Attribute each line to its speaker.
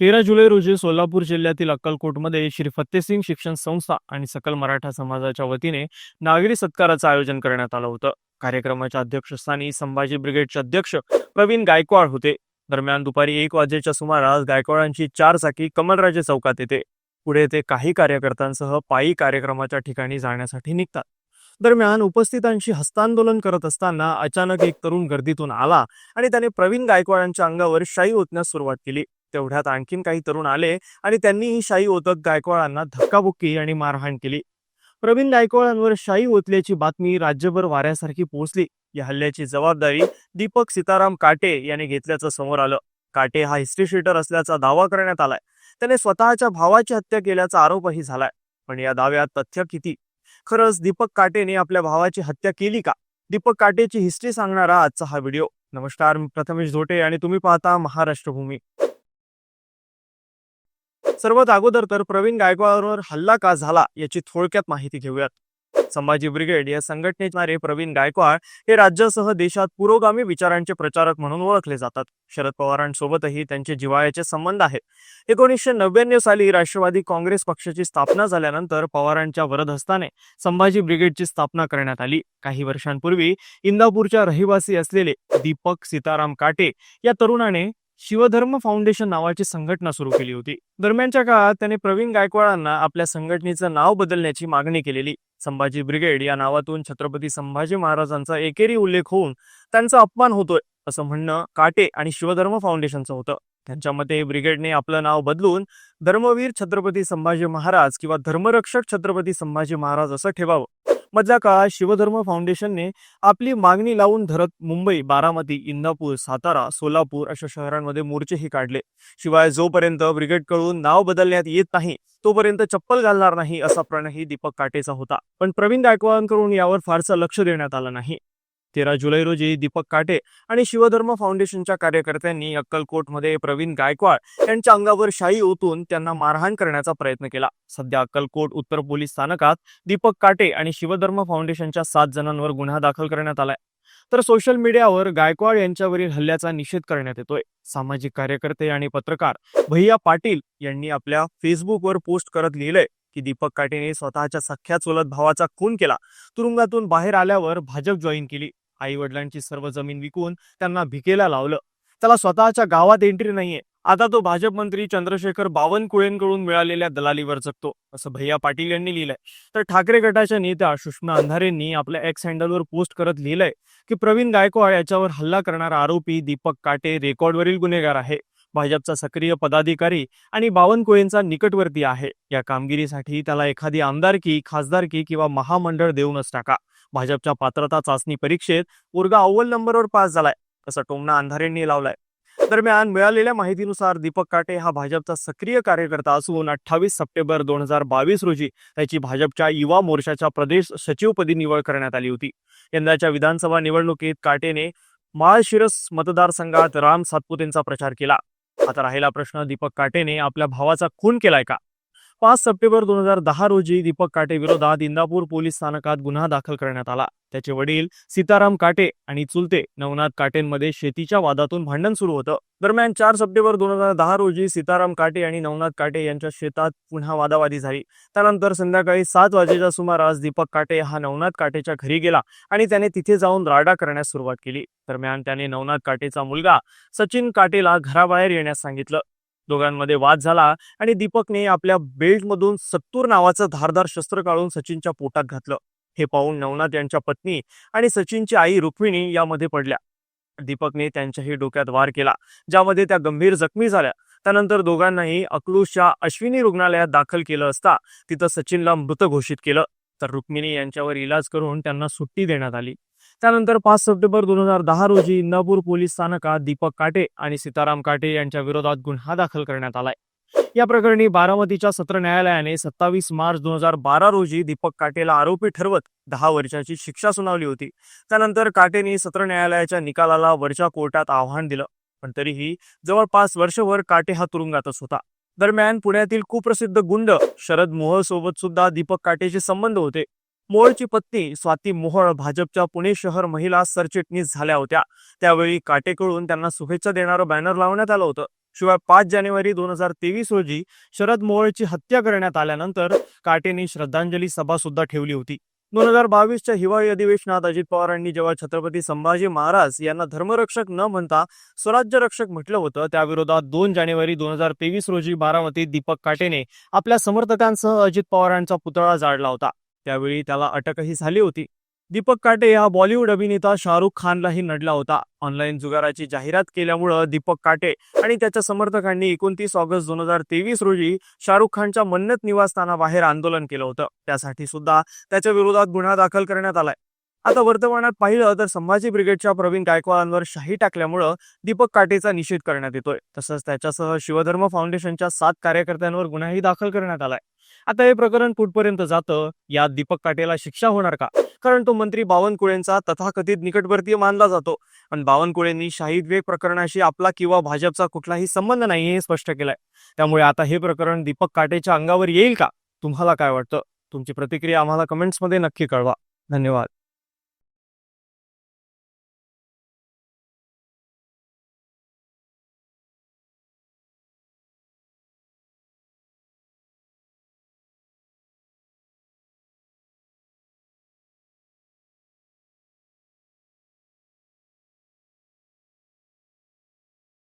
Speaker 1: तेरा जुलै रोजी सोलापूर जिल्ह्यातील अक्कलकोटमध्ये श्री फत्तेसिंग शिक्षण संस्था आणि सकल मराठा समाजाच्या वतीने नागरी सत्काराचं आयोजन करण्यात आलं होतं. कार्यक्रमाच्या अध्यक्षस्थानी संभाजी ब्रिगेडचे अध्यक्ष प्रवीण गायकवाड होते. दरम्यान दुपारी एक वाजेच्या सुमारास गायकवाडांची चार चाकी कमलराजे चौकात येते. पुढे ते काही कार्यकर्त्यांसह पायी कार्यक्रमाच्या ठिकाणी जाण्यासाठी निघतात. दरम्यान उपस्थितांशी हस्तांदोलन करत असताना अचानक एक तरुण गर्दीतून आला आणि त्याने प्रवीण गायकवाडांच्या अंगावर शाई ओतण्यास सुरुवात केली. तेवढ्यात आणखीन काही तरुण आले आणि त्यांनी ही शाई ओतत गायकवाडांना धक्काबुक्की आणि मारहाण केली. प्रवीण गायकवाडांवर शाई ओतल्याची बातमी राज्यभर वाऱ्यासारखी पोहोचली. या हल्ल्याची जबाबदारी दीपक सीताराम काटे याने घेतल्याचं समोर आलं. काटे हा हिस्ट्री शीटर असल्याचा दावा करण्यात आलाय. त्याने स्वतःच्या भावाची हत्या केल्याचा आरोपही झालाय. पण या दाव्यात तथ्य किती? खरंच दीपक काटेने आपल्या भावाची हत्या केली का? दीपक काटेची हिस्ट्री सांगणारा आजचा हा व्हिडिओ नमस्कार मी प्रथमेश धोटे आणि तुम्ही पाहता महाराष्ट्र भूमी सर्वात अगोदर तर प्रवीण गायकवाडवर हल्ला का झाला याची थोडक्यात माहिती घेऊयात. संभाजी ब्रिगेड या संघटनेचे प्रवीण गायकवाड हे राज्यासह देशात पुरोगामी विचारांचे प्रचारक म्हणून ओळखले जातात. शरद पवारांसोबतही त्यांचे जिव्हाळ्याचे संबंध आहेत. एकोणीसशे नव्याण्णव साली राष्ट्रवादी काँग्रेस पक्षाची स्थापना झाल्यानंतर पवारांच्या वरदहस्ताने संभाजी ब्रिगेडची स्थापना करण्यात आली. काही वर्षांपूर्वी इंदापूरच्या रहिवासी असलेले दीपक सीताराम काटे या तरुणाने शिवधर्म फाउंडेशन नावाची संघटना सुरू केली होती. दरम्यानच्या काळात त्याने प्रवीण गायकवाडांना आपल्या संघटनेचं नाव बदलण्याची मागणी केलेली. संभाजी ब्रिगेड या नावातून छत्रपती संभाजी महाराजांचा एकेरी उल्लेख होऊन त्यांचा अपमान होतोय असं म्हणणं काटे आणि शिवधर्म फाउंडेशनचं होतं. त्यांच्या मते ब्रिगेडने आपलं नाव बदलून धर्मवीर छत्रपती संभाजी महाराज किंवा धर्मरक्षक छत्रपती संभाजी महाराज असं ठेवावं. मधल्या काळात शिवधर्म फाउंडेशनने आपली मागणी लावून धरत मुंबई बारामती इंदापूर सातारा सोलापूर अशा शहरांमध्ये मोर्चेही काढले. शिवाय जोपर्यंत ब्रिगेडकडून नाव बदलण्यात येत नाही तोपर्यंत चप्पल घालणार नाही असा प्रणही दीपक काटेचा होता. पण प्रवीण गायकवाडांकडून यावर फारसं लक्ष देण्यात आलं नाही. तेरा जुलै रोजी दीपक काटे आणि शिवधर्म फाउंडेशनच्या कार्यकर्त्यांनी अक्कलकोटमध्ये प्रवीण गायकवाड यांच्या अंगावर शाई ओतून त्यांना मारहाण करण्याचा प्रयत्न केला. सध्या अक्कलकोट उत्तर पोलीस स्थानकात दीपक काटे आणि शिवधर्म फाउंडेशनच्या सात जणांवर गुन्हा दाखल करण्यात आलाय. तर सोशल मीडियावर गायकवाड यांच्यावरील हल्ल्याचा निषेध करण्यात येतोय. सामाजिक कार्यकर्ते आणि पत्रकार भैया पाटील यांनी आपल्या फेसबुकवर पोस्ट करत लिहिलंय की दीपक काटेने स्वतःच्या सख्या चुलत भावाचा खून केला. तुरुंगातून बाहेर आल्यावर भाजप जॉईन केली. आई वडिलांची सर्व जमीन विकून त्यांना भिकेला लावलं. त्याला स्वतःच्या गावात एंट्री नाहीये. आता तो भाजप मंत्री चंद्रशेखर बावनकुळेंकडून मिळालेल्या दलालीवर जगतो असं भैया पाटील यांनी लिहिलंय. तर ठाकरे गटाच्या नेत्या सुषमा अंधारेंनी आपल्या एक्स हँडलवर पोस्ट करत लिहिलंय की प्रवीण गायकवाड याच्यावर हल्ला करणारा आरोपी दीपक काटे रेकॉर्डवरील गुन्हेगार आहे. भाजपचा सक्रिय पदाधिकारी आणि बावनकुळेंचा निकटवर्ती आहे. या कामगिरीसाठी त्याला एखादी आमदारकी खासदारकी किंवा महामंडळ देऊनच टाका. भाजपच्या पात्रता चाचणी परीक्षेत उर्गा अव्वल नंबरवर पास झालाय असं टोमना अंधारेंनी लावलाय. दरम्यान मिळालेल्या माहितीनुसार दीपक काटे हा भाजपचा सक्रिय कार्यकर्ता असून अठ्ठावीस सप्टेंबर दोन हजार बावीस रोजी त्याची भाजपच्या युवा मोर्चाच्या प्रदेश सचिवपदी निवड करण्यात आली होती. यंदाच्या विधानसभा निवडणुकीत काटेने माळशिरस मतदारसंघात राम सातपुतेंचा प्रचार केला. आता राहिला प्रश्न दीपक काटेने आपल्या भावाचा खून केलाय का? पाच सप्टेंबर दोन हजार दहा रोजी दीपक काटे विरोधात इंदापूर पोलीस स्थानकात गुन्हा दाखल करण्यात आला. त्याचे वडील सीताराम काटे आणि चुलते नवनाथ काटेंमध्ये शेतीच्या वादातून भांडण सुरू होतं. दरम्यान चार सप्टेंबर दोन हजार दहा रोजी सीताराम काटे आणि नवनाथ काटे यांच्या शेतात पुन्हा वादावादी झाली. त्यानंतर संध्याकाळी सात वाजेच्या सुमारास दीपक काटे हा नवनाथ काटेच्या घरी गेला आणि त्याने तिथे जाऊन राडा करण्यास सुरुवात केली. दरम्यान त्याने नवनाथ काटेचा मुलगा सचिन काटेला घराबाहेर येण्यास सांगितलं. दोघांमध्ये वाद झाला आणि दीपकने आपल्या बेल्टमधून सत्तूर नावाचं धारदार शस्त्र काढून सचिनच्या पोटात घातलं. हे पाहून नवनाथ यांच्या पत्नी आणि सचिनची आई रुक्मिणी यामध्ये पडल्या. दीपकने त्यांच्याही डोक्यात वार केला ज्यामध्ये त्या गंभीर जखमी झाल्या. त्यानंतर दोघांनाही अकलूजच्या अश्विनी रुग्णालयात दाखल केलं असता तिथं सचिनला मृत घोषित केलं. तर रुक्मिणी यांच्यावर इलाज करून त्यांना सुट्टी देण्यात आली. त्यानंतर पाच सप्टेंबर दोन हजार दहा रोजी इंदापूर पोलीस स्थानकात दीपक काटे आणि सीताराम काटे यांच्या विरोधात गुन्हा दाखल करण्यात आलाय. या प्रकरणी बारामतीच्या सत्र न्यायालयाने सत्तावीस मार्च दोन हजार बारा रोजी दीपक काटेला आरोपी ठरवत दहा वर्षाची शिक्षा सुनावली होती. त्यानंतर काटेने सत्र न्यायालयाच्या निकालाला वरच्या कोर्टात आव्हान दिलं पण तरीही जवळपास वर्षभर काटे हा तुरुंगातच होता. दरम्यान पुण्यातील कुप्रसिद्ध गुंड शरद मोहोळ सोबत सुद्धा दीपक काटेचे संबंध होते. मोहोळची पत्नी स्वाती मोहोळ भाजपच्या पुणे शहर महिला सरचिटणीस झाल्या होत्या. त्यावेळी काटेकडून त्यांना शुभेच्छा देणारं बॅनर लावण्यात आलं होतं. शिवाय पाच जानेवारी दोन हजार तेवीस रोजी शरद मोहोळची हत्या करण्यात आल्यानंतर काटेने श्रद्धांजली सभा सुद्धा ठेवली होती. दोन हजार बावीसच्या हिवाळी अधिवेशनात अजित पवारांनी जेव्हा छत्रपती संभाजी महाराज यांना धर्मरक्षक न म्हणता स्वराज्य रक्षक म्हटलं होतं त्याविरोधात दोन जानेवारी दोन हजार तेवीस रोजी बारामतीत दीपक काटेने आपल्या समर्थकांसह अजित पवारांचा पुतळा जाळला होता. त्यावेळी त्याला अटकही झाली होती. दीपक काटे हा बॉलिवूड अभिनेता शाहरुख खानलाही नडला होता. ऑनलाईन जुगाराची जाहिरात केल्यामुळं दीपक काटे आणि त्याच्या समर्थकांनी एकोणतीस ऑगस्ट दोन हजार तेवीस रोजी शाहरुख खानच्या मन्नत निवासस्थानाबाहेर आंदोलन केलं होतं. त्यासाठी सुद्धा त्याच्या विरोधात गुन्हा दाखल करण्यात आलाय. आता वर्तमानात पाहिलं तर संभाजी ब्रिगेडच्या प्रवीण गायकवाडांवर शाही टाकल्यामुळं दीपक काटेचा निषेध करण्यात येतोय. तसंच त्याच्यासह शिवधर्म फाउंडेशनच्या सात कार्यकर्त्यांवर गुन्हाही दाखल करण्यात आलाय. आता हे प्रकरण कुठपर्यंत जातं? यात दीपक काटेला शिक्षा होणार का? कारण तो मंत्री बावनकुळेंचा तथाकथित निकटवर्तीय मानला जातो. पण बावनकुळेंनी शाहीद वेग प्रकरणाशी आपला किंवा भाजपचा कुठलाही संबंध नाही हे स्पष्ट केलंय. त्यामुळे आता हे प्रकरण दीपक काटेच्या अंगावर येईल का? तुम्हाला काय वाटतं? तुमची प्रतिक्रिया आम्हाला कमेंट्समध्ये नक्की कळवा. धन्यवाद.